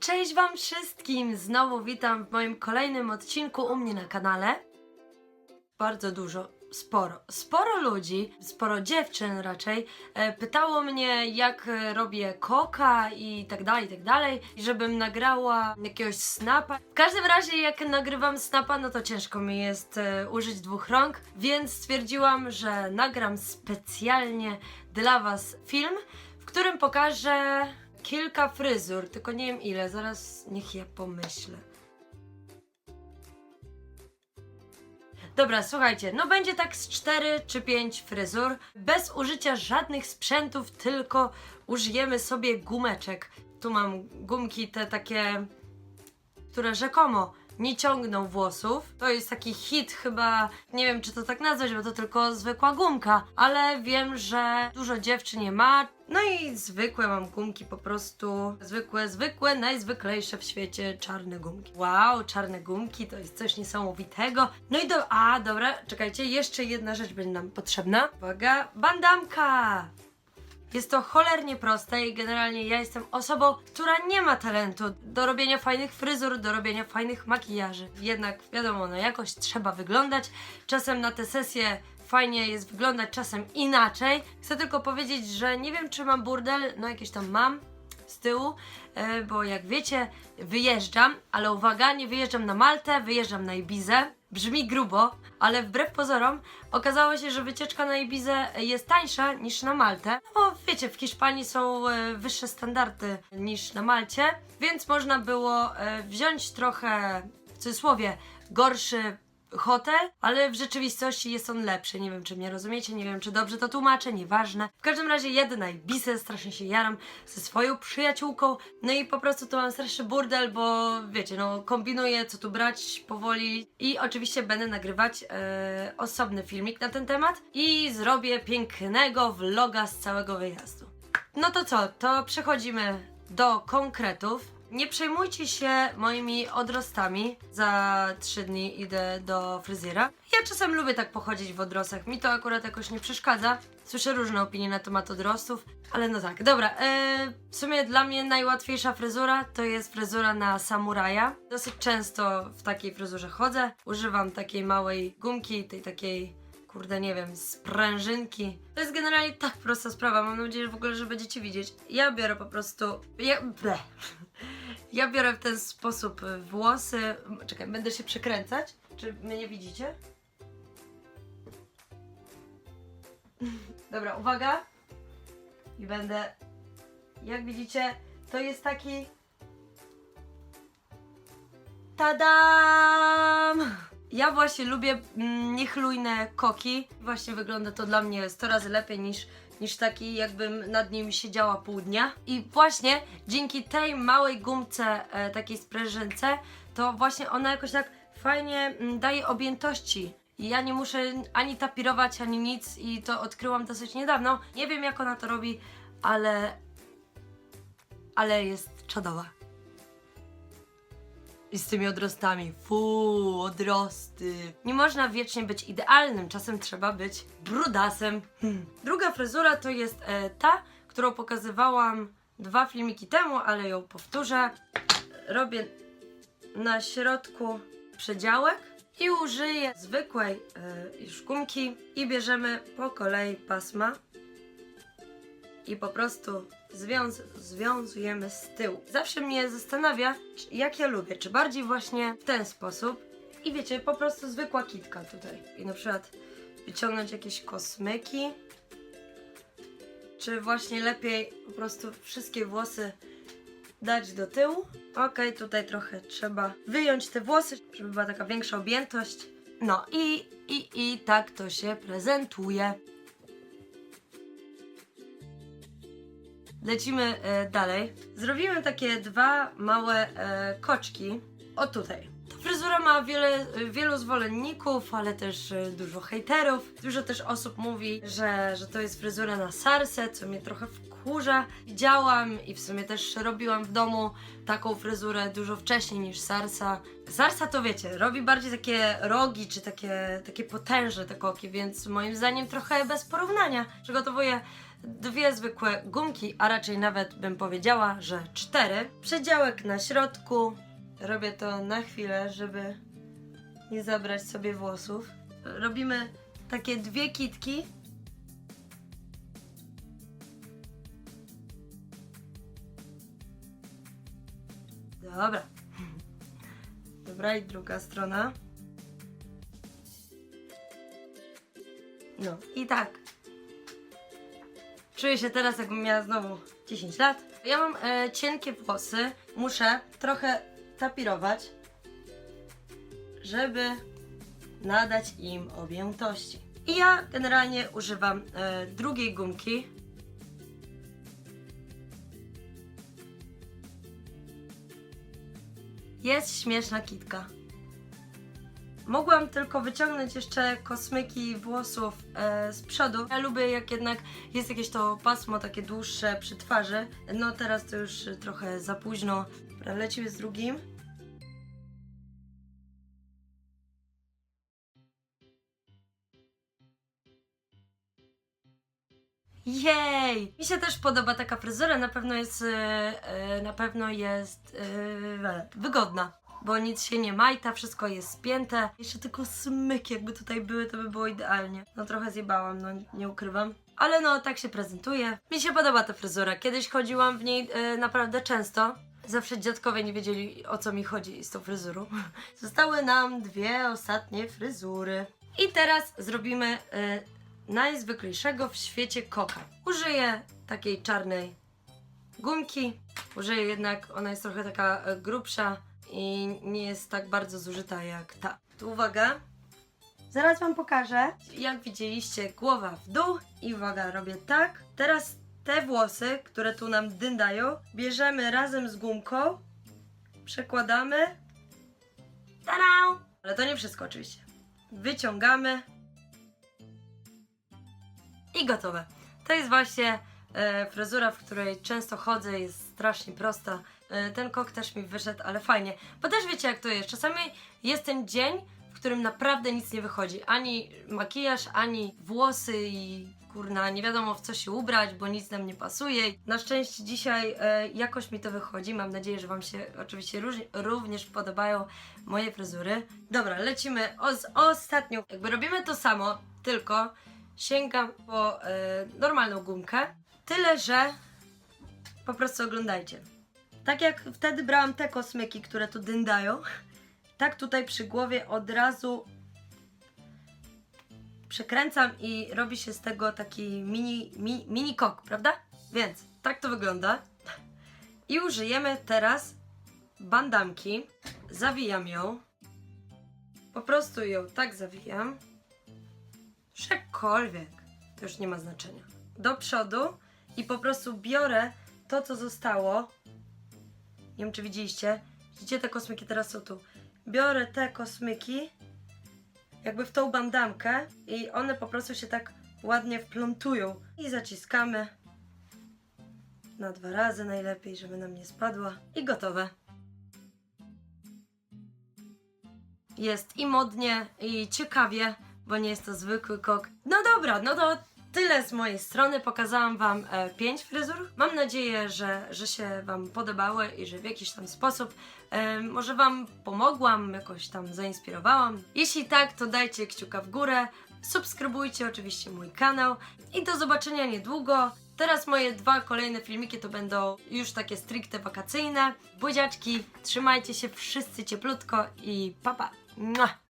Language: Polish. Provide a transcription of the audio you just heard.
Cześć Wam wszystkim! Znowu witam w moim kolejnym odcinku u mnie na kanale. Bardzo dużo, sporo, sporo ludzi, sporo dziewczyn raczej e, pytało mnie, jak e, robię koka i tak dalej, i tak dalej, żebym nagrała jakiegoś snapa. W każdym razie, jak nagrywam snapa, no to ciężko mi jest e, użyć dwóch rąk, więc stwierdziłam, że nagram specjalnie dla Was film, w którym pokażę kilka fryzur, tylko nie wiem ile, zaraz niech ja pomyślę. Dobra, słuchajcie, no będzie tak z 4 czy 5 fryzur, bez użycia żadnych sprzętów, tylko użyjemy sobie gumeczek. Tu mam gumki te takie, które rzekomo nie ciągną włosów. To jest taki hit chyba, nie wiem czy to tak nazwać, bo to tylko zwykła gumka, ale wiem, że dużo dziewczyn nie ma. No i zwykłe mam gumki po prostu, zwykłe, zwykłe, najzwyklejsze w świecie czarne gumki. Wow, czarne gumki to jest coś niesamowitego. No i do, a dobra, czekajcie, jeszcze jedna rzecz będzie nam potrzebna. Uwaga, bandamka! Jest to cholernie proste i generalnie ja jestem osobą, która nie ma talentu do robienia fajnych fryzur, do robienia fajnych makijaży. Jednak wiadomo, no jakoś trzeba wyglądać. Czasem na te sesje fajnie jest wyglądać, czasem inaczej. Chcę tylko powiedzieć, że nie wiem czy mam burdel, no jakieś tam mam z tyłu, e, bo jak wiecie, wyjeżdżam, ale uwaga, nie wyjeżdżam na Maltę, wyjeżdżam na Ibizę. Brzmi grubo, ale wbrew pozorom okazało się, że wycieczka na Ibizę jest tańsza niż na Maltę. No bo wiecie, w Hiszpanii są e, wyższe standardy niż na Malcie, więc można było e, wziąć trochę, w cudzysłowie, gorszy hotel, ale w rzeczywistości jest on lepszy. Nie wiem, czy mnie rozumiecie, nie wiem, czy dobrze to tłumaczę, nieważne. W każdym razie jedę na Ibizę, strasznie się jaram ze swoją przyjaciółką, no i po prostu to mam straszny burdel, bo wiecie, no kombinuję, co tu brać powoli i oczywiście będę nagrywać e, osobny filmik na ten temat i zrobię pięknego vloga z całego wyjazdu. No to co, to przechodzimy do konkretów. Nie przejmujcie się moimi odrostami. Za trzy dni idę do fryzjera. Ja czasem lubię tak pochodzić w odrostach. Mi to akurat jakoś nie przeszkadza. Słyszę różne opinie na temat odrostów, ale no tak, dobra. E, w sumie dla mnie najłatwiejsza fryzura to jest fryzura na samuraja. Dosyć często w takiej fryzurze chodzę. Używam takiej małej gumki, tej takiej kurde, nie wiem, sprężynki. To jest generalnie tak prosta sprawa. Mam nadzieję, że w ogóle, że będziecie widzieć. Ja biorę po prostu. Ja, ble. Ja biorę w ten sposób włosy. Czekaj, będę się przekręcać. Czy mnie nie widzicie? Dobra, uwaga. I będę. Jak widzicie, to jest taki. Tadam! Ja właśnie lubię mm, niechlujne koki. Właśnie wygląda to dla mnie 100 razy lepiej niż, niż taki, jakbym nad nim siedziała pół dnia. I właśnie dzięki tej małej gumce, e, takiej sprężynce, to właśnie ona jakoś tak fajnie mm, daje objętości. I ja nie muszę ani tapirować, ani nic i to odkryłam dosyć niedawno. Nie wiem jak ona to robi, ale... ale jest czadowa. I z tymi odrostami. Fuu, odrosty. Nie można wiecznie być idealnym, czasem trzeba być brudasem. Hmm. Druga fryzura to jest e, ta, którą pokazywałam dwa filmiki temu, ale ją powtórzę. Robię na środku przedziałek i użyję zwykłej e, już gumki i bierzemy po kolei pasma i po prostu związ związujemy z tyłu. Zawsze mnie zastanawia, jak ja lubię, czy bardziej właśnie w ten sposób i wiecie, po prostu zwykła kitka tutaj. I na przykład wyciągnąć jakieś kosmyki, czy właśnie lepiej po prostu wszystkie włosy dać do tyłu. Ok, tutaj trochę trzeba wyjąć te włosy, żeby była taka większa objętość. No i, i, i tak to się prezentuje. Lecimy e, dalej. Zrobimy takie dwa małe e, koczki. O tutaj. Ta fryzura ma wiele, wielu zwolenników, ale też e, dużo hejterów. Dużo też osób mówi, że, że to jest fryzura na sarsę, co mnie trochę wkurza. Widziałam i w sumie też robiłam w domu taką fryzurę dużo wcześniej niż sarsa. Sarsa to wiecie, robi bardziej takie rogi, czy takie, takie potężne te koki, więc moim zdaniem trochę bez porównania. Przygotowuję dwie zwykłe gumki, a raczej nawet bym powiedziała, że cztery. Przedziałek na środku. Robię to na chwilę, żeby nie zabrać sobie włosów. Robimy takie dwie kitki. Dobra. Dobra, i druga strona. No i tak. Czuję się teraz, jakbym miała znowu 10 lat. Ja mam e, cienkie włosy. Muszę trochę tapirować, żeby nadać im objętości. I ja generalnie używam e, drugiej gumki. Jest śmieszna kitka. Mogłam tylko wyciągnąć jeszcze kosmyki włosów e, z przodu. Ja lubię jak jednak jest jakieś to pasmo takie dłuższe przy twarzy. No teraz to już trochę za późno. Dobra, lecimy z drugim. Jej! Mi się też podoba taka fryzura, na pewno jest, e, e, na pewno jest e, wygodna, bo nic się nie majta, wszystko jest spięte. Jeszcze tylko smyki jakby tutaj były, to by było idealnie. No trochę zjebałam, no nie ukrywam. Ale no, tak się prezentuje. Mi się podoba ta fryzura. Kiedyś chodziłam w niej e, naprawdę często. Zawsze dziadkowie nie wiedzieli o co mi chodzi z tą fryzurą. Zostały nam dwie ostatnie fryzury. I teraz zrobimy e, najzwyklejszego w świecie koka. Użyję takiej czarnej gumki. Użyję jednak, ona jest trochę taka e, grubsza i nie jest tak bardzo zużyta jak ta. Tu uwaga. Zaraz Wam pokażę. Jak widzieliście, głowa w dół i uwaga, robię tak. Teraz te włosy, które tu nam dyndają, bierzemy razem z gumką, przekładamy. Tada! Ale to nie wszystko oczywiście. Wyciągamy i gotowe. To jest właśnie e, fryzura, w której często chodzę, jest strasznie prosta. E, ten kok też mi wyszedł, ale fajnie. Bo też wiecie jak to jest. Czasami jest ten dzień, w którym naprawdę nic nie wychodzi. Ani makijaż, ani włosy i kurna, nie wiadomo w co się ubrać, bo nic nam nie pasuje. Na szczęście dzisiaj e, jakoś mi to wychodzi. Mam nadzieję, że Wam się oczywiście róż, również podobają moje fryzury. Dobra, lecimy o, z ostatnią. Jakby robimy to samo, tylko sięgam po e, normalną gumkę. Tyle, że po prostu oglądajcie. Tak jak wtedy brałam te kosmyki, które tu dyndają, tak tutaj przy głowie od razu przekręcam i robi się z tego taki mini, mi, mini kok, prawda? Więc tak to wygląda. I użyjemy teraz bandamki. Zawijam ją. Po prostu ją tak zawijam. Jakkolwiek. To już nie ma znaczenia. Do przodu i po prostu biorę to, co zostało. Nie wiem, czy widzieliście. Widzicie, te kosmyki teraz są tu. Biorę te kosmyki jakby w tą bandamkę i one po prostu się tak ładnie wplątują. I zaciskamy na dwa razy najlepiej, żeby nam nie spadła. I gotowe. Jest i modnie, i ciekawie, bo nie jest to zwykły kok. No dobra, no to tyle z mojej strony. Pokazałam Wam e, pięć fryzur. Mam nadzieję, że, że się Wam podobały i że w jakiś tam sposób e, może Wam pomogłam, jakoś tam zainspirowałam. Jeśli tak, to dajcie kciuka w górę. Subskrybujcie oczywiście mój kanał i do zobaczenia niedługo. Teraz moje dwa kolejne filmiki to będą już takie stricte wakacyjne. Buziaczki, trzymajcie się wszyscy cieplutko i. Pa. Mua.